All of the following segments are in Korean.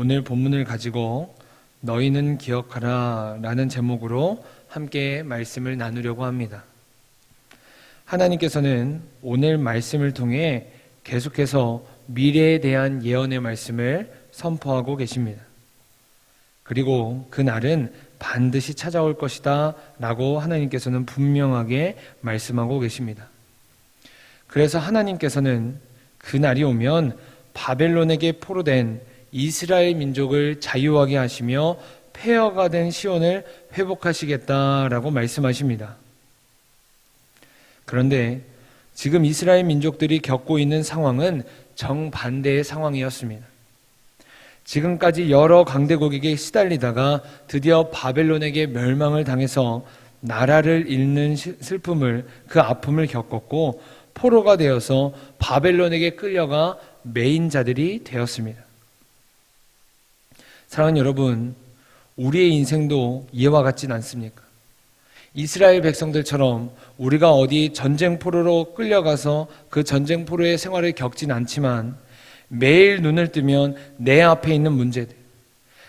오늘 본문을 가지고 너희는 기억하라 라는 제목으로 함께 말씀을 나누려고 합니다. 하나님께서는 오늘 말씀을 통해 계속해서 미래에 대한 예언의 말씀을 선포하고 계십니다. 그리고 그 날은 반드시 찾아올 것이다 라고 하나님께서는 분명하게 말씀하고 계십니다. 그래서 하나님께서는 그 날이 오면 바벨론에게 포로된 이스라엘 민족을 자유하게 하시며 폐허가 된 시온을 회복하시겠다라고 말씀하십니다. 그런데 지금 이스라엘 민족들이 겪고 있는 상황은 정반대의 상황이었습니다. 지금까지 여러 강대국에게 시달리다가 드디어 바벨론에게 멸망을 당해서 나라를 잃는 슬픔을 그 아픔을 겪었고 포로가 되어서 바벨론에게 끌려가 메인자들이 되었습니다. 사랑하는 여러분, 우리의 인생도 이와 같진 않습니까? 이스라엘 백성들처럼 우리가 어디 전쟁 포로로 끌려가서 그 전쟁 포로의 생활을 겪진 않지만 매일 눈을 뜨면 내 앞에 있는 문제들,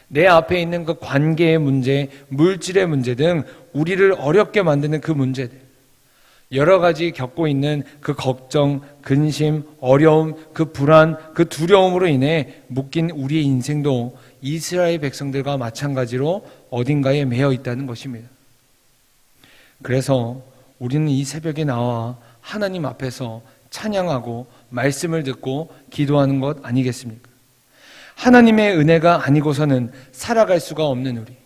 내 앞에 있는 그 관계의 문제, 물질의 문제 등 우리를 어렵게 만드는 그 문제들, 여러 가지 겪고 있는 그 걱정, 근심, 어려움, 그 불안, 그 두려움으로 인해 묶인 우리의 인생도 이스라엘 백성들과 마찬가지로 어딘가에 매여 있다는 것입니다. 그래서 우리는 이 새벽에 나와 하나님 앞에서 찬양하고 말씀을 듣고 기도하는 것 아니겠습니까? 하나님의 은혜가 아니고서는 살아갈 수가 없는 우리.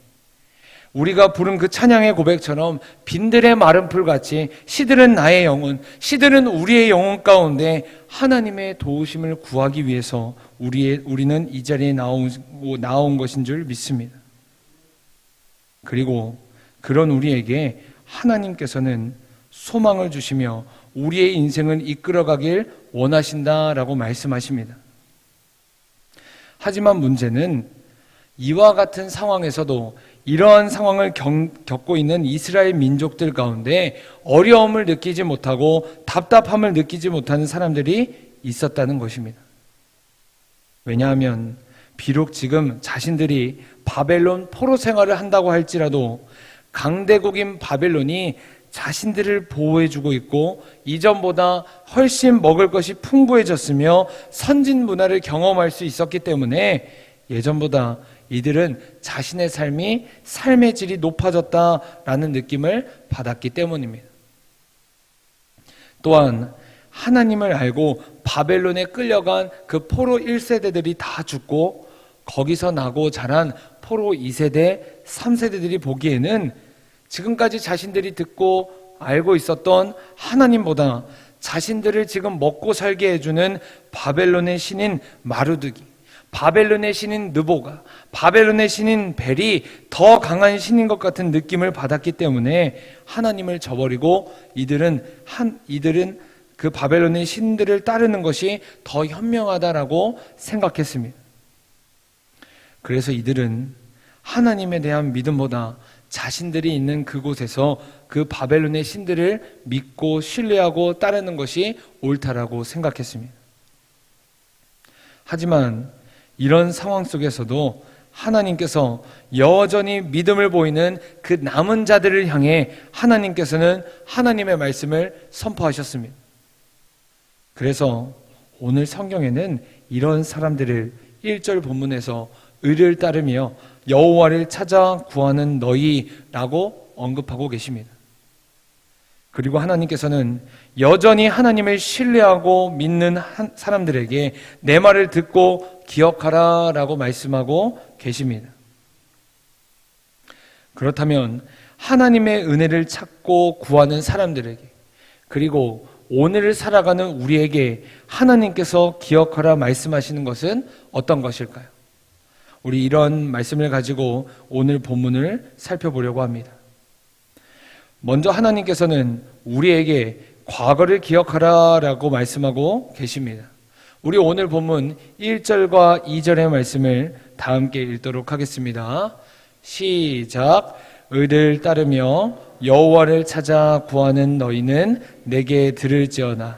우리가 부른 그 찬양의 고백처럼 빈들의 마른 풀같이 시들은 나의 영혼, 시들은 우리의 영혼 가운데 하나님의 도우심을 구하기 위해서 우리의, 우리는 이 자리에 나온, 나온 것인 줄 믿습니다. 그리고 그런 우리에게 하나님께서는 소망을 주시며 우리의 인생을 이끌어가길 원하신다라고 말씀하십니다. 하지만 문제는 이와 같은 상황에서도 이러한 상황을 겪고 있는 이스라엘 민족들 가운데 어려움을 느끼지 못하고 답답함을 느끼지 못하는 사람들이 있었다는 것입니다. 왜냐하면 비록 지금 자신들이 바벨론 포로 생활을 한다고 할지라도 강대국인 바벨론이 자신들을 보호해주고 있고 이전보다 훨씬 먹을 것이 풍부해졌으며 선진 문화를 경험할 수 있었기 때문에 예전보다 이들은 자신의 삶이 삶의 질이 높아졌다라는 느낌을 받았기 때문입니다. 또한 하나님을 알고 바벨론에 끌려간 그 포로 1세대들이 다 죽고 거기서 나고 자란 포로 2세대, 3세대들이 보기에는 지금까지 자신들이 듣고 알고 있었던 하나님보다 자신들을 지금 먹고 살게 해주는 바벨론의 신인 마루드기, 바벨론의 신인 느보가, 바벨론의 신인 벨이 더 강한 신인 것 같은 느낌을 받았기 때문에 하나님을 저버리고 이들은 한 이들은 그 바벨론의 신들을 따르는 것이 더 현명하다라고 생각했습니다. 그래서 이들은 하나님에 대한 믿음보다 자신들이 있는 그곳에서 그 바벨론의 신들을 믿고 신뢰하고 따르는 것이 옳다라고 생각했습니다. 하지만 이런 상황 속에서도 하나님께서 여전히 믿음을 보이는 그 남은 자들을 향해 하나님께서는 하나님의 말씀을 선포하셨습니다. 그래서 오늘 성경에는 이런 사람들을 1절 본문에서 의를 따르며 여호와를 찾아 구하는 너희라고 언급하고 계십니다. 그리고 하나님께서는 여전히 하나님을 신뢰하고 믿는 사람들에게 내 말을 듣고 기억하라 라고 말씀하고 계십니다. 그렇다면 하나님의 은혜를 찾고 구하는 사람들에게 그리고 오늘을 살아가는 우리에게 하나님께서 기억하라 말씀하시는 것은 어떤 것일까요? 우리 이런 말씀을 가지고 오늘 본문을 살펴보려고 합니다. 먼저 하나님께서는 우리에게 과거를 기억하라라고 말씀하고 계십니다. 우리 오늘 본문 1절과 2절의 말씀을 다 함께 읽도록 하겠습니다. 시작. 의를 따르며 여호와를 찾아 구하는 너희는 내게 들을지어다.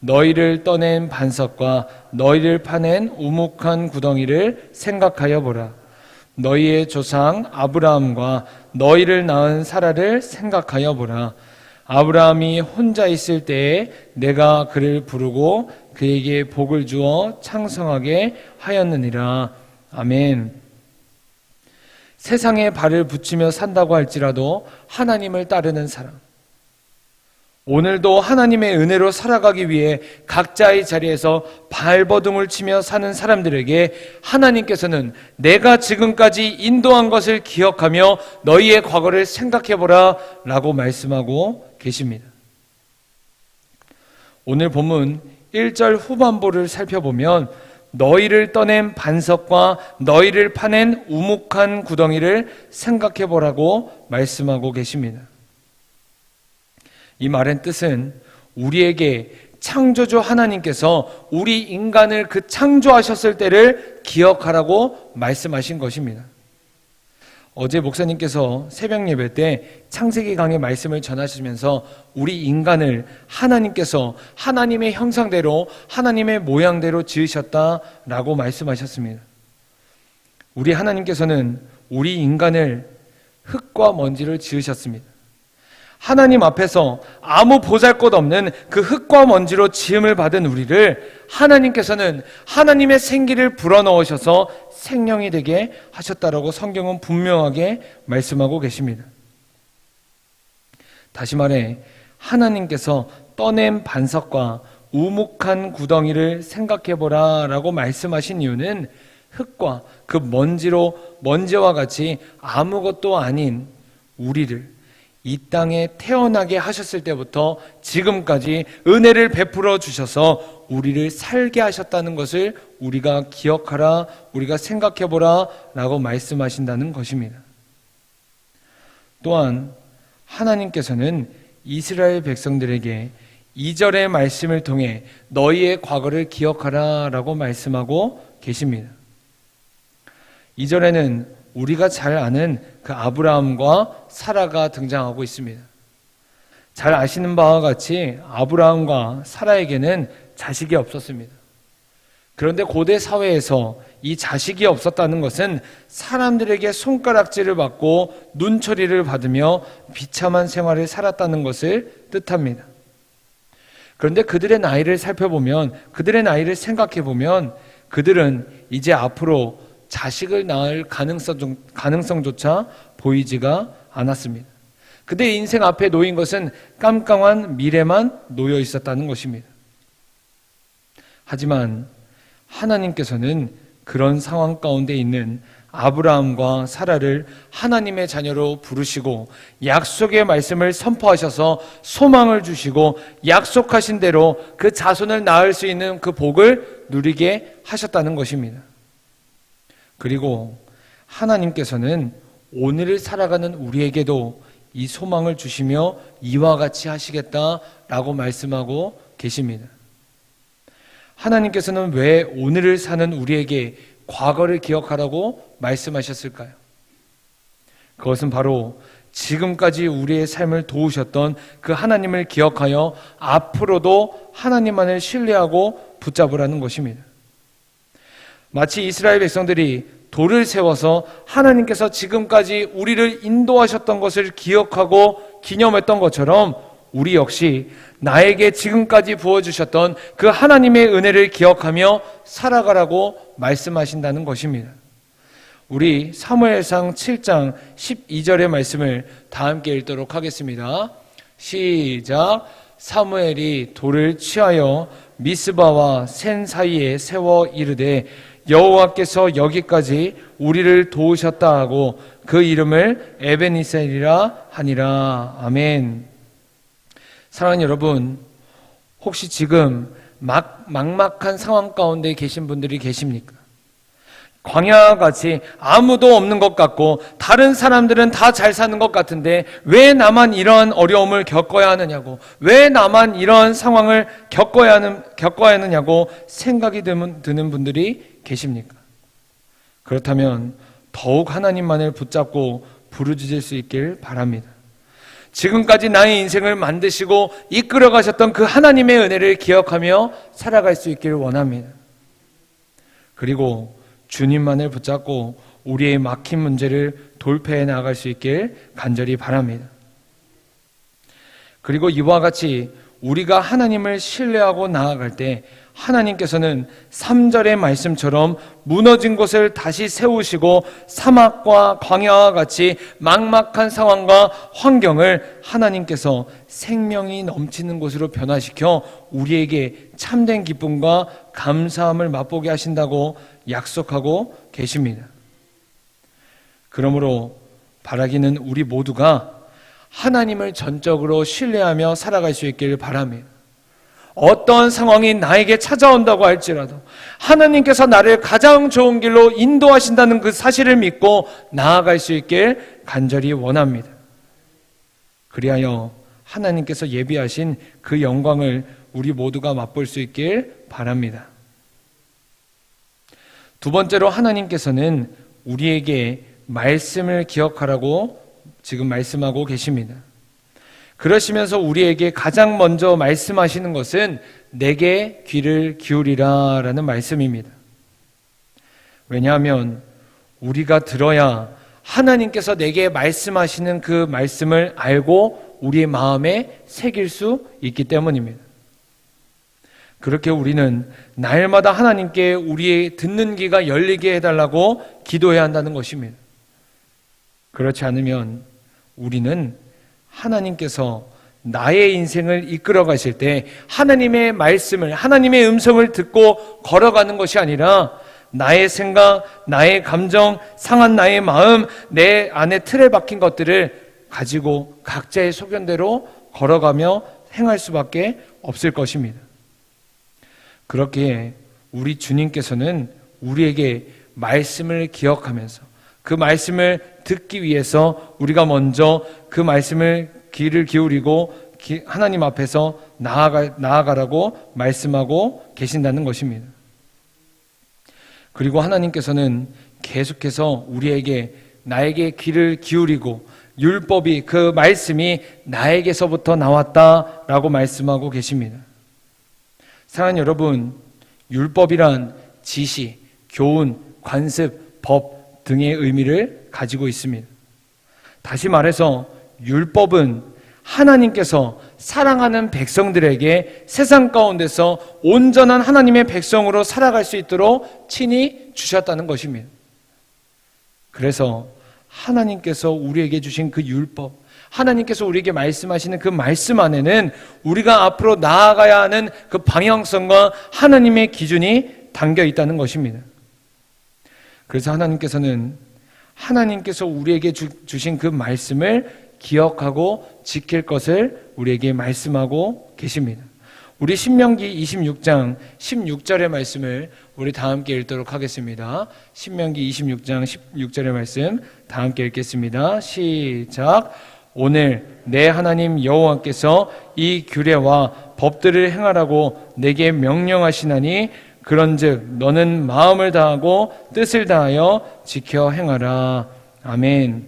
너희를 떠낸 반석과 너희를 파낸 우묵한 구덩이를 생각하여 보라. 너희의 조상 아브라함과 너희를 낳은 사라를 생각하여 보라. 아브라함이 혼자 있을 때에 내가 그를 부르고 그에게 복을 주어 창성하게 하였느니라. 아멘. 세상에 발을 붙이며 산다고 할지라도 하나님을 따르는 사람. 오늘도 하나님의 은혜로 살아가기 위해 각자의 자리에서 발버둥을 치며 사는 사람들에게 하나님께서는 내가 지금까지 인도한 것을 기억하며 너희의 과거를 생각해보라 라고 말씀하고 계십니다. 오늘 본문 1절 후반부를 살펴보면 너희를 떠낸 반석과 너희를 파낸 우묵한 구덩이를 생각해보라고 말씀하고 계십니다. 이 말의 뜻은 우리에게 창조주 하나님께서 우리 인간을 그 창조하셨을 때를 기억하라고 말씀하신 것입니다. 어제 목사님께서 새벽 예배 때 창세기 강의 말씀을 전하시면서 우리 인간을 하나님께서 하나님의 형상대로 하나님의 모양대로 지으셨다라고 말씀하셨습니다. 우리 하나님께서는 우리 인간을 흙과 먼지를 지으셨습니다. 하나님 앞에서 아무 보잘 것 없는 그 흙과 먼지로 지음을 받은 우리를 하나님께서는 하나님의 생기를 불어넣으셔서 생명이 되게 하셨다라고 성경은 분명하게 말씀하고 계십니다. 다시 말해 하나님께서 떠낸 반석과 우묵한 구덩이를 생각해 보라 라고 말씀하신 이유는 흙과 그 먼지로 먼지와 같이 아무것도 아닌 우리를 이 땅에 태어나게 하셨을 때부터 지금까지 은혜를 베풀어 주셔서 우리를 살게 하셨다는 것을 우리가 기억하라, 우리가 생각해 보라 라고 말씀하신다는 것입니다. 또한 하나님께서는 이스라엘 백성들에게 2절의 말씀을 통해 너희의 과거를 기억하라 라고 말씀하고 계십니다. 2절에는 우리가 잘 아는 그 아브라함과 사라가 등장하고 있습니다. 잘 아시는 바와 같이 아브라함과 사라에게는 자식이 없었습니다. 그런데 고대 사회에서 이 자식이 없었다는 것은 사람들에게 손가락질을 받고 눈처리를 받으며 비참한 생활을 살았다는 것을 뜻합니다. 그런데 그들의 나이를 살펴보면, 그들의 나이를 생각해 보면, 그들은 이제 앞으로 자식을 낳을 가능성, 가능성조차 보이지가 않았습니다. 그들의 인생 앞에 놓인 것은 깜깜한 미래만 놓여 있었다는 것입니다. 하지만 하나님께서는 그런 상황 가운데 있는 아브라함과 사라를 하나님의 자녀로 부르시고 약속의 말씀을 선포하셔서 소망을 주시고 약속하신 대로 그 자손을 낳을 수 있는 그 복을 누리게 하셨다는 것입니다. 그리고 하나님께서는 오늘을 살아가는 우리에게도 이 소망을 주시며 이와 같이 하시겠다라고 말씀하고 계십니다. 하나님께서는 왜 오늘을 사는 우리에게 과거를 기억하라고 말씀하셨을까요? 그것은 바로 지금까지 우리의 삶을 도우셨던 그 하나님을 기억하여 앞으로도 하나님만을 신뢰하고 붙잡으라는 것입니다. 마치 이스라엘 백성들이 돌을 세워서 하나님께서 지금까지 우리를 인도하셨던 것을 기억하고 기념했던 것처럼 우리 역시 나에게 지금까지 부어주셨던 그 하나님의 은혜를 기억하며 살아가라고 말씀하신다는 것입니다. 우리 사무엘상 7장 12절의 말씀을 다 함께 읽도록 하겠습니다. 시작. 사무엘이 돌을 취하여 미스바와 센 사이에 세워 이르되 여호와께서 여기까지 우리를 도우셨다 하고 그 이름을 에베니셀이라 하니라. 아멘. 사랑하는 여러분, 혹시 지금 막, 막막한 상황 가운데 계신 분들이 계십니까? 광야 같이 아무도 없는 것 같고 다른 사람들은 다 잘 사는 것 같은데 왜 나만 이런 어려움을 겪어야 하느냐고 왜 나만 이런 상황을 겪어야 하느냐고 생각이 드는 분들이 계십니까? 그렇다면 더욱 하나님만을 붙잡고 부르짖을 수 있길 바랍니다. 지금까지 나의 인생을 만드시고 이끌어 가셨던 그 하나님의 은혜를 기억하며 살아갈 수 있기를 원합니다. 그리고 주님만을 붙잡고 우리의 막힌 문제를 돌파해 나갈 수 있길 간절히 바랍니다. 그리고 이와 같이 우리가 하나님을 신뢰하고 나아갈 때 하나님께서는 3절의 말씀처럼 무너진 곳을 다시 세우시고 사막과 광야와 같이 막막한 상황과 환경을 하나님께서 생명이 넘치는 곳으로 변화시켜 우리에게 참된 기쁨과 감사함을 맛보게 하신다고 약속하고 계십니다. 그러므로 바라기는 우리 모두가 하나님을 전적으로 신뢰하며 살아갈 수 있기를 바랍니다. 어떠한 상황이 나에게 찾아온다고 할지라도 하나님께서 나를 가장 좋은 길로 인도하신다는 그 사실을 믿고 나아갈 수 있길 간절히 원합니다. 그리하여 하나님께서 예비하신 그 영광을 우리 모두가 맛볼 수 있길 바랍니다. 두 번째로 하나님께서는 우리에게 말씀을 기억하라고 지금 말씀하고 계십니다. 그러시면서 우리에게 가장 먼저 말씀하시는 것은 내게 귀를 기울이라 라는 말씀입니다. 왜냐하면 우리가 들어야 하나님께서 내게 말씀하시는 그 말씀을 알고 우리의 마음에 새길 수 있기 때문입니다. 그렇게 우리는 날마다 하나님께 우리의 듣는 귀가 열리게 해달라고 기도해야 한다는 것입니다. 그렇지 않으면 우리는 하나님께서 나의 인생을 이끌어 가실 때 하나님의 말씀을, 하나님의 음성을 듣고 걸어가는 것이 아니라 나의 생각, 나의 감정, 상한 나의 마음, 내 안에 틀에 박힌 것들을 가지고 각자의 소견대로 걸어가며 행할 수밖에 없을 것입니다. 그렇게 우리 주님께서는 우리에게 말씀을 기억하면서 그 말씀을 듣기 위해서 우리가 먼저 그 말씀을 귀를 기울이고 하나님 앞에서 나아가, 나아가라고 말씀하고 계신다는 것입니다. 그리고 하나님께서는 계속해서 우리에게 나에게 귀를 기울이고 율법이 그 말씀이 나에게서부터 나왔다라고 말씀하고 계십니다. 사랑하는 여러분, 율법이란 지시, 교훈, 관습, 법 등의 의미를 가지고 있습니다. 다시 말해서 율법은 하나님께서 사랑하는 백성들에게 세상 가운데서 온전한 하나님의 백성으로 살아갈 수 있도록 친히 주셨다는 것입니다. 그래서 하나님께서 우리에게 주신 그 율법, 하나님께서 우리에게 말씀하시는 그 말씀 안에는 우리가 앞으로 나아가야 하는 그 방향성과 하나님의 기준이 담겨 있다는 것입니다. 그래서 하나님께서는 하나님께서 우리에게 주, 주신 그 말씀을 기억하고 지킬 것을 우리에게 말씀하고 계십니다. 우리 신명기 26장 16절의 말씀을 우리 다 함께 읽도록 하겠습니다. 신명기 26장 16절의 말씀 다 함께 읽겠습니다. 시작. 오늘 내 하나님 여호와께서 이 규례와 법들을 행하라고 내게 명령하시나니 그런즉 너는 마음을 다하고 뜻을 다하여 지켜 행하라. 아멘.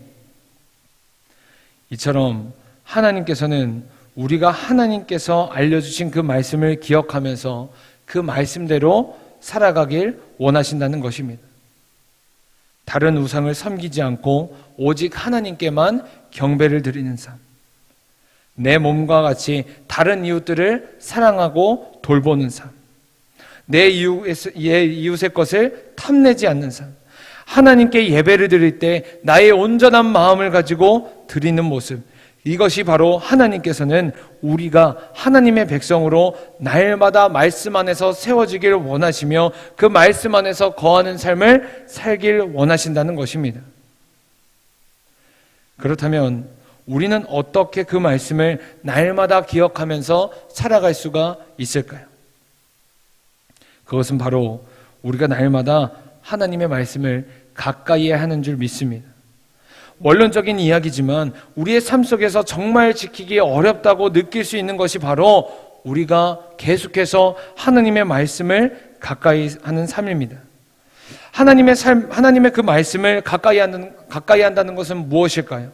이처럼 하나님께서는 우리가 하나님께서 알려주신 그 말씀을 기억하면서 그 말씀대로 살아가길 원하신다는 것입니다. 다른 우상을 섬기지 않고 오직 하나님께만 경배를 드리는 삶. 내 몸과 같이 다른 이웃들을 사랑하고 돌보는 삶. 내 이웃의 것을 탐내지 않는 삶. 하나님께 예배를 드릴 때 나의 온전한 마음을 가지고 드리는 모습. 이것이 바로 하나님께서는 우리가 하나님의 백성으로 날마다 말씀 안에서 세워지기를 원하시며 그 말씀 안에서 거하는 삶을 살길 원하신다는 것입니다. 그렇다면 우리는 어떻게 그 말씀을 날마다 기억하면서 살아갈 수가 있을까요? 그것은 바로 우리가 날마다 하나님의 말씀을 가까이 하는 줄 믿습니다. 원론적인 이야기지만 우리의 삶 속에서 정말 지키기 어렵다고 느낄 수 있는 것이 바로 우리가 계속해서 하나님의 말씀을 가까이 하는 삶입니다. 하나님의 삶, 하나님의 그 말씀을 가까이 하는, 가까이 한다는 것은 무엇일까요?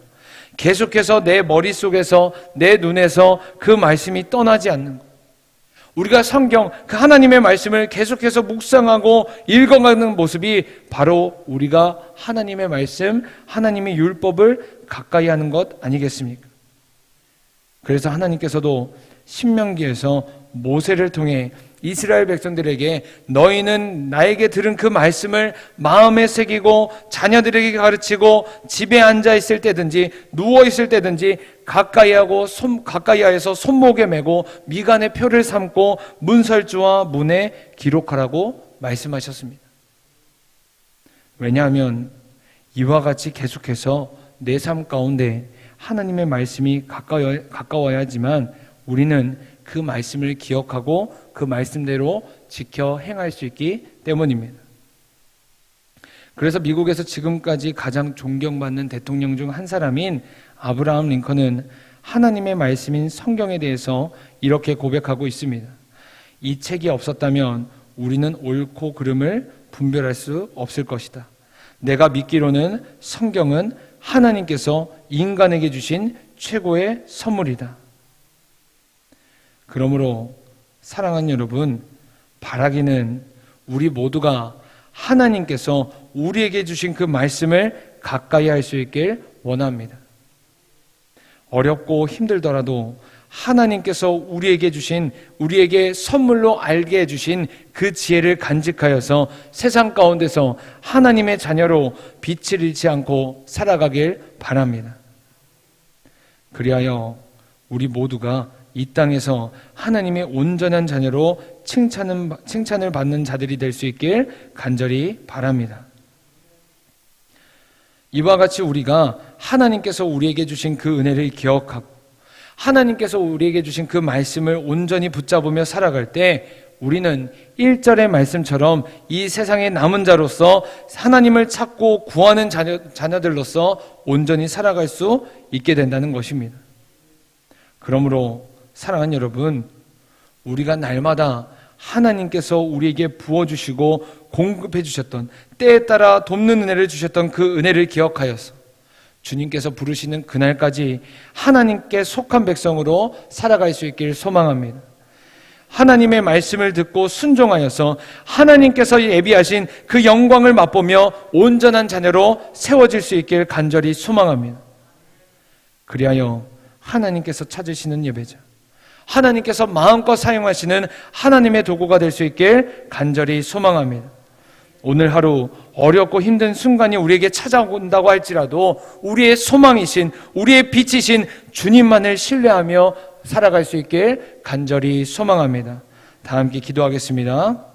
계속해서 내 머릿속에서 내 눈에서 그 말씀이 떠나지 않는 것. 우리가 성경 그 하나님의 말씀을 계속해서 묵상하고 읽어가는 모습이 바로 우리가 하나님의 말씀, 하나님의 율법을 가까이 하는 것 아니겠습니까? 그래서 하나님께서도 신명기에서 모세를 통해 이스라엘 백성들에게 너희는 나에게 들은 그 말씀을 마음에 새기고 자녀들에게 가르치고 집에 앉아 있을 때든지 누워 있을 때든지 가까이 하고 손 가까이하여서 손목에 메고 미간에 표를 삼고 문설주와 문에 기록하라고 말씀하셨습니다. 왜냐하면 이와 같이 계속해서 내 삶 가운데 하나님의 말씀이 가까워, 가까워야지만 우리는 그 말씀을 기억하고 그 말씀대로 지켜 행할 수 있기 때문입니다. 그래서 미국에서 지금까지 가장 존경받는 대통령 중 한 사람인 아브라함 링컨은 하나님의 말씀인 성경에 대해서 이렇게 고백하고 있습니다. 이 책이 없었다면 우리는 옳고 그름을 분별할 수 없을 것이다. 내가 믿기로는 성경은 하나님께서 인간에게 주신 최고의 선물이다. 그러므로 사랑하는 여러분, 바라기는 우리 모두가 하나님께서 우리에게 주신 그 말씀을 가까이 할 수 있길 원합니다. 어렵고 힘들더라도 하나님께서 우리에게 주신 우리에게 선물로 알게 해 주신 그 지혜를 간직하여서 세상 가운데서 하나님의 자녀로 빛을 잃지 않고 살아가길 바랍니다. 그리하여 우리 모두가 이 땅에서 하나님의 온전한 자녀로 칭찬은, 칭찬을 받는 자들이 될 수 있길 간절히 바랍니다. 이와 같이 우리가 하나님께서 우리에게 주신 그 은혜를 기억하고 하나님께서 우리에게 주신 그 말씀을 온전히 붙잡으며 살아갈 때 우리는 1절의 말씀처럼 이 세상의 남은 자로서 하나님을 찾고 구하는 자녀, 자녀들로서 온전히 살아갈 수 있게 된다는 것입니다. 그러므로 사랑하는 여러분, 우리가 날마다 하나님께서 우리에게 부어주시고 공급해 주셨던 때에 따라 돕는 은혜를 주셨던 그 은혜를 기억하여서 주님께서 부르시는 그날까지 하나님께 속한 백성으로 살아갈 수 있길 소망합니다. 하나님의 말씀을 듣고 순종하여서 하나님께서 예비하신 그 영광을 맛보며 온전한 자녀로 세워질 수 있길 간절히 소망합니다. 그리하여 하나님께서 찾으시는 예배자, 하나님께서 마음껏 사용하시는 하나님의 도구가 될 수 있길 간절히 소망합니다. 오늘 하루 어렵고 힘든 순간이 우리에게 찾아온다고 할지라도 우리의 소망이신, 우리의 빛이신 주님만을 신뢰하며 살아갈 수 있길 간절히 소망합니다. 다 함께 기도하겠습니다.